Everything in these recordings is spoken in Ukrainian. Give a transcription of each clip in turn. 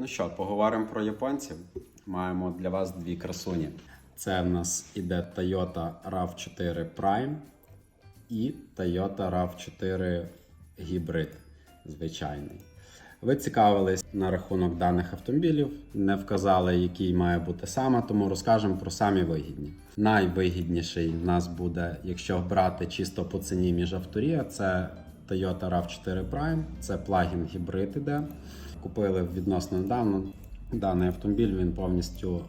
Ну що, поговоримо про японців. Маємо для вас дві красуні. Це в нас іде Toyota RAV4 Prime і Toyota RAV4 Hybrid звичайний. Ви цікавились на рахунок даних автомобілів, не вказали, який має бути саме, тому розкажемо про самі вигідні. Найвигідніший в нас буде, якщо брати чисто по ціні між авторія, це Toyota RAV4 Prime, це плагін гібрид іде. Купили відносно недавно. Даний автомобіль він повністю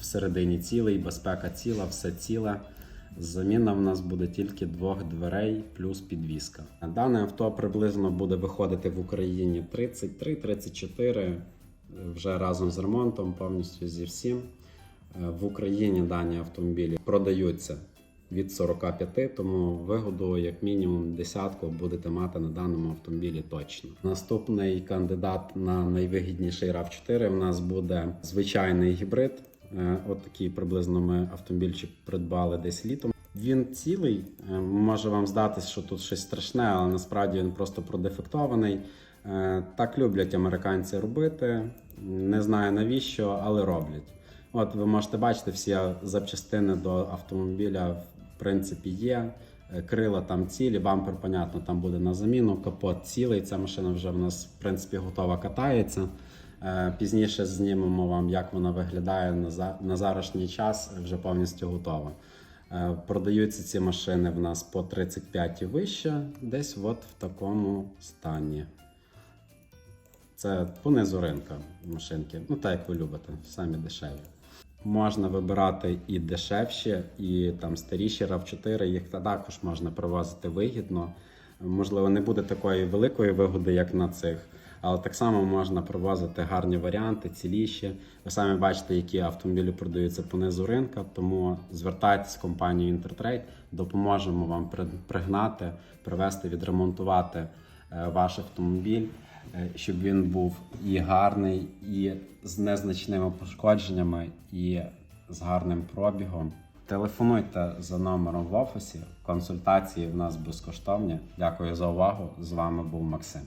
всередині цілий, безпека ціла, все ціле. Заміна в нас буде тільки двох дверей плюс підвіска. Дане авто приблизно буде виходити в Україні 33-34 вже разом з ремонтом, повністю зі всім. Е, В Україні дані автомобілі продаються від 45, тому вигоду як мінімум десятку будете мати на даному автомобілі точно. Наступний кандидат на найвигідніший RAV4 в нас буде звичайний гібрид. Е, От такий приблизно ми автомобільчик придбали десь літом. Він цілий, е, може вам здатись, що тут щось страшне, але насправді він просто продефектований. Е, Так люблять американці робити. Не знаю навіщо, але роблять. От ви можете бачити, всі запчастини до автомобіля в принципі є. Е, Крила там цілі, бампер, понятно, там буде на заміну, капот цілий. Ця машина вже в нас в принципі готова катається. Е, Пізніше знімемо вам, як вона виглядає на за- час, вже повністю готова. Е, Продаються ці машини в нас по 35 і вище, десь от в такому стані. Це понизу ринка машинки. Ну так як ви любите, самі дешеві. Можна вибирати і дешевші, і там старіші RAV4, їх також можна привозити вигідно. Можливо, не буде такої великої вигоди, як на цих, але так само можна привозити гарні варіанти, ціліші. Ви самі бачите, які автомобілі продаються понизу ринка, тому звертайтесь в компанію Intertrade, допоможемо вам при- пригнати, привезти, відремонтувати е, ваш автомобіль, щоб він був і гарний, і з незначними пошкодженнями, і з гарним пробігом. Телефонуйте за номером в офісі. Консультації в нас безкоштовні. Дякую за увагу. З вами був Максим.